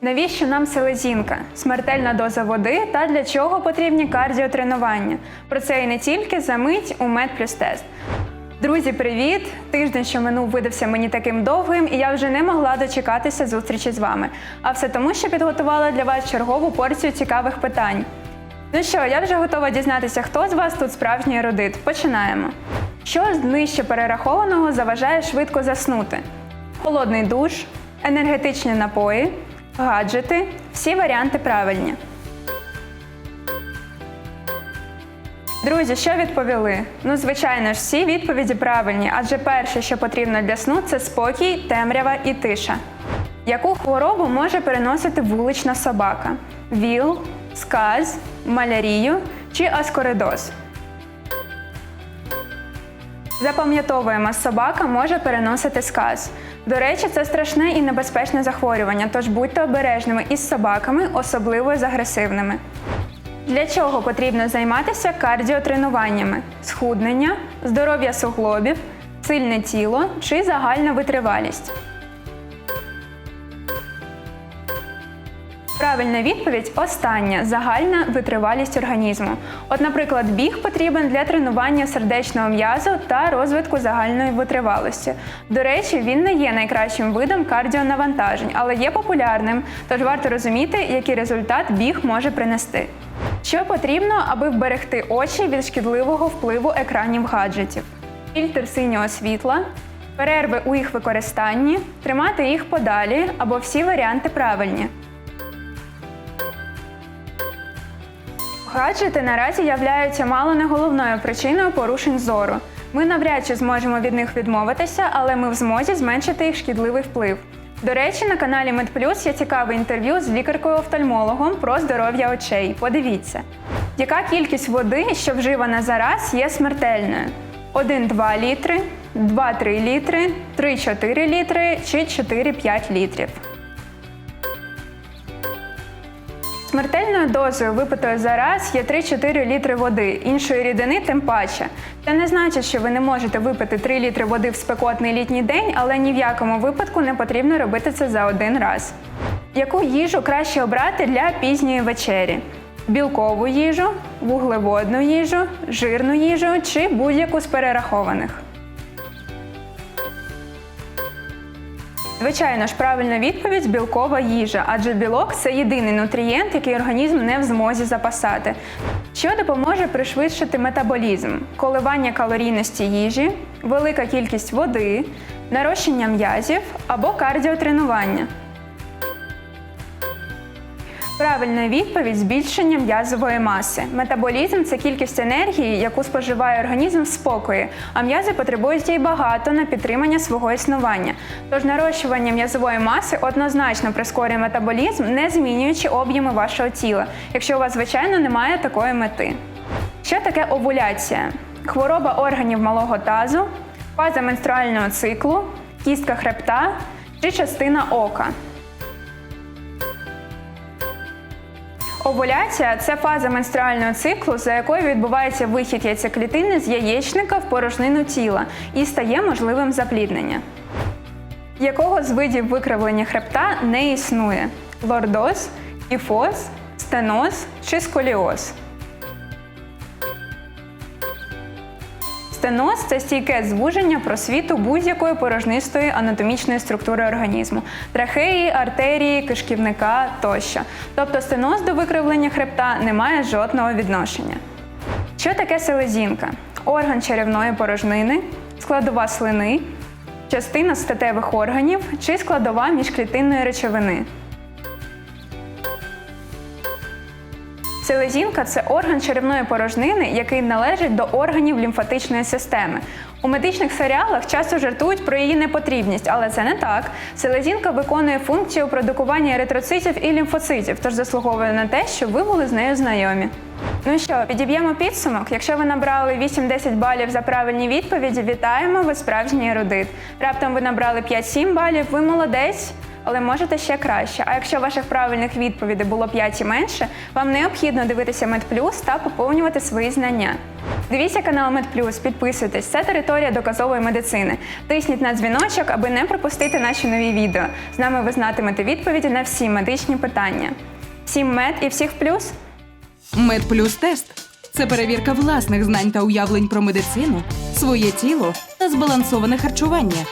Навіщо нам селезінка, смертельна доза води та для чого потрібні кардіотренування? Про це і не тільки за мить у Медплюс-тест. Друзі, привіт! Тиждень, що минув, видався мені таким довгим, і я вже не могла дочекатися зустрічі з вами. А все тому, що підготувала для вас чергову порцію цікавих питань. Ну що, я вже готова дізнатися, хто з вас тут справжній ерудит. Починаємо. Що з нижче перерахованого заважає швидко заснути? Холодний душ, енергетичні напої, гаджети. Всі варіанти правильні. Друзі, що відповіли? Ну, звичайно ж, всі відповіді правильні, адже перше, що потрібно для сну, це спокій, темрява і тиша. Яку хворобу може переносити вулична собака? ВІЛ, сказ, малярію чи аскоридоз? Запам'ятовуємо, собака може переносити сказ. До речі, це страшне і небезпечне захворювання, тож будьте обережними із собаками, особливо з агресивними. Для чого потрібно займатися кардіотренуваннями? Схуднення, здоров'я суглобів, сильне тіло чи загальна витривалість? Правильна відповідь остання загальна витривалість організму. От, наприклад, біг потрібен для тренування сердечного м'язу та розвитку загальної витривалості. До речі, він не є найкращим видом кардіонавантажень, але є популярним, тож варто розуміти, який результат біг може принести. Що потрібно, аби вберегти очі від шкідливого впливу екранів гаджетів? Фільтр синього світла, перерви у їх використанні, тримати їх подалі або всі варіанти правильні. Гаджети наразі являються мало не головною причиною порушень зору. Ми навряд чи зможемо від них відмовитися, але ми в змозі зменшити їх шкідливий вплив. До речі, на каналі MedPlus є цікаве інтерв'ю з лікаркою-офтальмологом про здоров'я очей. Подивіться, яка кількість води, що вживана за раз, є смертельною: 1-2 літри, 2-3 літри, 3-4 літри чи 4-5 літрів. Смертельною дозою випитою за раз є 3-4 літри води, іншої рідини тим паче. Це не значить, що ви не можете випити 3 літри води в спекотний літній день, але ні в якому випадку не потрібно робити це за один раз. Яку їжу краще обрати для пізньої вечері? Білкову їжу, вуглеводну їжу, жирну їжу чи будь-яку з перерахованих? Звичайно ж, правильна відповідь білкова їжа, адже білок це єдиний нутрієнт, який організм не в змозі запасати, що допоможе пришвидшити метаболізм, коливання калорійності їжі, велика кількість води, нарощення м'язів або кардіотренування. Правильна відповідь збільшення м'язової маси. Метаболізм це кількість енергії, яку споживає організм в спокої, а м'язи потребують її багато на підтримання свого існування. Тож нарощування м'язової маси однозначно прискорює метаболізм, не змінюючи об'єми вашого тіла, якщо у вас, звичайно, немає такої мети. Що таке овуляція? Хвороба органів малого тазу, фаза менструального циклу, кістка хребта чи частина ока. Овуляція це фаза менструального циклу, за якою відбувається вихід яйцеклітини з яєчника в порожнину тіла і стає можливим запліднення. Якого з видів викривлення хребта не існує: лордоз, кіфоз, стеноз чи сколіоз? Стеноз це стійке звуження просвіту будь-якої порожнистої анатомічної структури організму трахеї, артерії, кишківника тощо. Тобто стеноз до викривлення хребта не має жодного відношення. Що таке селезінка? Орган черевної порожнини, складова слини, частина статевих органів чи складова міжклітинної речовини. Селезінка це орган черевної порожнини, який належить до органів лімфатичної системи. У медичних серіалах часто жартують про її непотрібність, але це не так. Селезінка виконує функцію продукування еритроцитів і лімфоцитів, тож заслуговує на те, щоб ви були з нею знайомі. Ну що, підіб'ємо підсумок. Якщо ви набрали 8-10 балів за правильні відповіді, вітаємо, ви справжній ерудит. Раптом ви набрали 5-7 балів, ви молодець. Але можете ще краще. А якщо ваших правильних відповідей було 5 і менше, вам необхідно дивитися Медплюс та поповнювати свої знання. Дивіться канал Медплюс, підписуйтесь. Це територія доказової медицини. Тисніть на дзвіночок, аби не пропустити наші нові відео. З нами ви знатимете відповіді на всі медичні питання. Всім мед і всіх плюс! Медплюс тест це перевірка власних знань та уявлень про медицину, своє тіло та збалансоване харчування.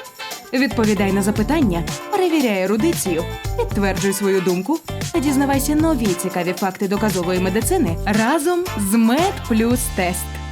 Відповідай на запитання, перевіряй ерудицію, підтверджуй свою думку та дізнавайся нові цікаві факти доказової медицини разом з Медплюс Тест.